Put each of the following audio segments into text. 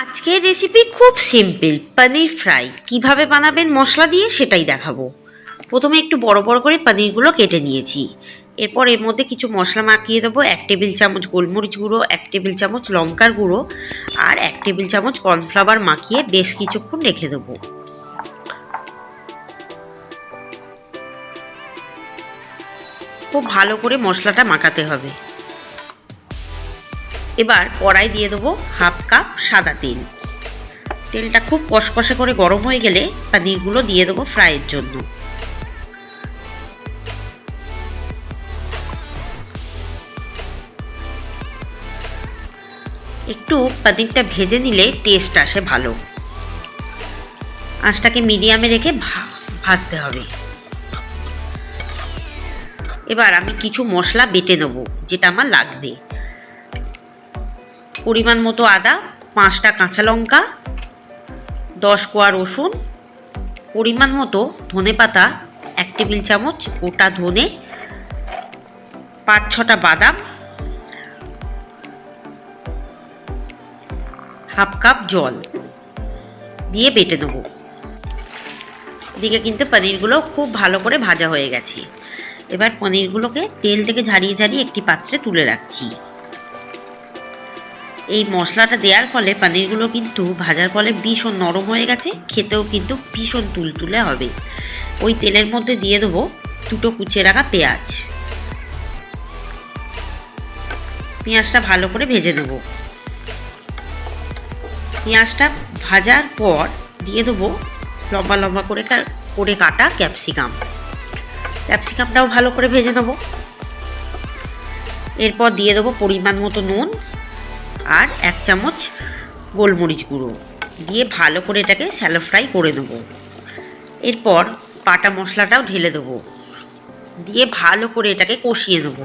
আজকের রেসিপি খুব সিম্পল পনির ফ্রাই কীভাবে বানাবেন মশলা দিয়ে সেটাই দেখাবো। প্রথমে একটু বড় বড় করে পনিরগুলো কেটে নিয়েছি। এরপর এর মধ্যে কিছু মশলা মাখিয়ে দেবো, এক টেবিল চামচ গোলমরিচ গুঁড়ো, এক টেবিল চামচ লঙ্কার গুঁড়ো আর এক টেবিল চামচ কর্নফ্লাওয়ার মাখিয়ে বেশ কিছুক্ষণ রেখে দেবো। খুব ভালো করে মশলাটা মাখাতে হবে। এবার কড়াই দিয়ে দেবো হাফ কাপ সাদা তেল। তেলটা খুব কষকষে করে গরম হয়ে গেলে পানিরগুলো দিয়ে দেবো ফ্রাইয়ের জন্য। একটু পানিরটা ভেজে নিলে টেস্ট আসে ভালো। আঁচটাকে মিডিয়ামে রেখে ভাজতে হবে। এবার আমি কিছু মশলা বেটে নেব, যেটা আমার লাগবে। পরিমাণ মতো আদা, পাঁচটা কাঁচা লঙ্কা, দশ কোয়া রসুন, পরিমাণ মতো ধনে পাতা, এক টেবিল চামচ গোটা ধনে, পাঁচ ছটা বাদাম, হাফ কাপ জল দিয়ে বেটে নেব। এদিকে কিন্তু পনিরগুলো খুব ভালো করে ভাজা হয়ে গেছে। এবার পনিরগুলোকে তেল থেকে ঝারিয়ে ঝারিয়ে একটি পাত্রে তুলে রাখছি। এই মশলাটা দেওয়ার ফলে পনিরগুলো কিন্তু ভাজার ফলে ভীষণ নরম হয়ে গেছে, খেতেও কিন্তু ভীষণ তুলতুলে হবে। ওই তেলের মধ্যে দিয়ে দেবো দুটো কুচিয়ে রাখা পেঁয়াজ। পেঁয়াজটা ভালো করে ভেজে নেব। পেঁয়াজটা ভাজার পর দিয়ে দেবো লম্বা লম্বা করে করে কাটা ক্যাপসিকাম। ক্যাপসিকামটাও ভালো করে ভেজে নেব। এরপর দিয়ে দেবো পরিমাণ মতো নুন। আর এক চামচ গোলমরিচ গুঁড়ো দিয়ে ভালো করে এটাকে স্যালো ফ্রাই করে নেব। এরপর পাটা মশলাটাও ঢেলে দেবো। দিয়ে ভালো করে এটাকে কষিয়ে নেব।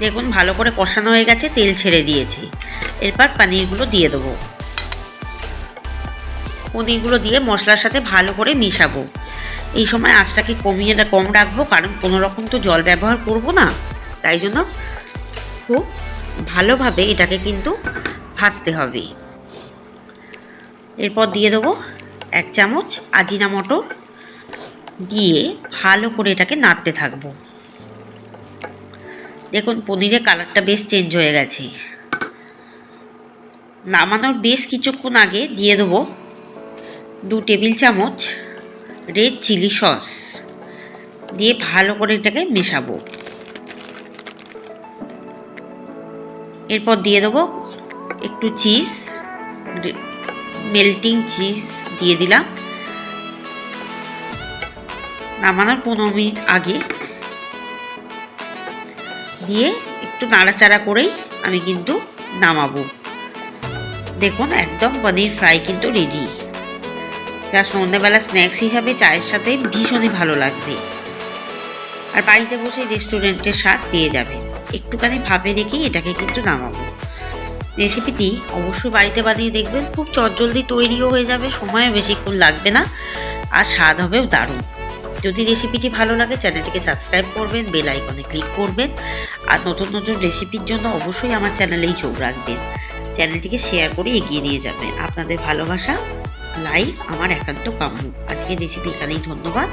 দেখুন ভালো করে কষানো হয়ে গেছে, তেল ছেড়ে দিয়েছে। এরপর পানিরগুলো দিয়ে দেবো। পনিরগুলো দিয়ে মশলার সাথে ভালো করে মিশাবো। এই সময় আঁচটাকে কমিয়ে কম রাখব, কারণ কোনো রকম তো জল ব্যবহার করব না। তাই জন্য খুব ভালোভাবে এটাকে কিন্তু ভাজতে হবে। এরপর দিয়ে দেবো এক চামচ আজিনা মটর দিয়ে ভালো করে এটাকে নাড়তে থাকব। দেখুন, পনিরের কালারটা বেশ চেঞ্জ হয়ে গেছে। নামানোর বেশ কিছুক্ষণ আগে দিয়ে দেবো দু টেবিল চামচ রেড চিলি সস দিয়ে ভালো করে এটাকে মেশাবো। এরপর দিয়ে দেবো একটু চিজ মেল্টিং চিজ দিয়ে দিলাম। নামানোর পনেরো মিনিট আগে দিয়ে একটু নাড়াচাড়া করেই আমি কিন্তু নামাবো। দেখুন, একদম পনির ফ্রাই কিন্তু রেডি যা সন্ধ্যেবেলা স্ন্যাক্স হিসাবে, চায়ের সাথে ভীষণই ভালো লাগবে। আর বাড়িতে বসে রেস্টুরেন্টের স্বাদ পেয়ে যাবে। একটুখানি ভাবে রেখেই এটাকে কিন্তু নামাবো। রেসিপিটি অবশ্যই বাড়িতে বানিয়ে দেখবেন, খুব চটজলদি তৈরিও হয়ে যাবে সময়ও বেশিক্ষণ লাগবে না, আর স্বাদ হবেও দারুণ। যদি রেসিপিটি ভালো লাগে চ্যানেলটিকে সাবস্ক্রাইব করবেন বেল আইকনে ক্লিক করবেন, আর নতুন নতুন রেসিপির জন্য অবশ্যই আমার চ্যানেলেই চোখ রাখবেন। চ্যানেলটিকে শেয়ার করে এগিয়ে নিয়ে যাবেন। আপনাদের ভালোবাসা লাইক আমার একান্ত কাম্য আজকের রেসিপি এখানেই ধন্যবাদ।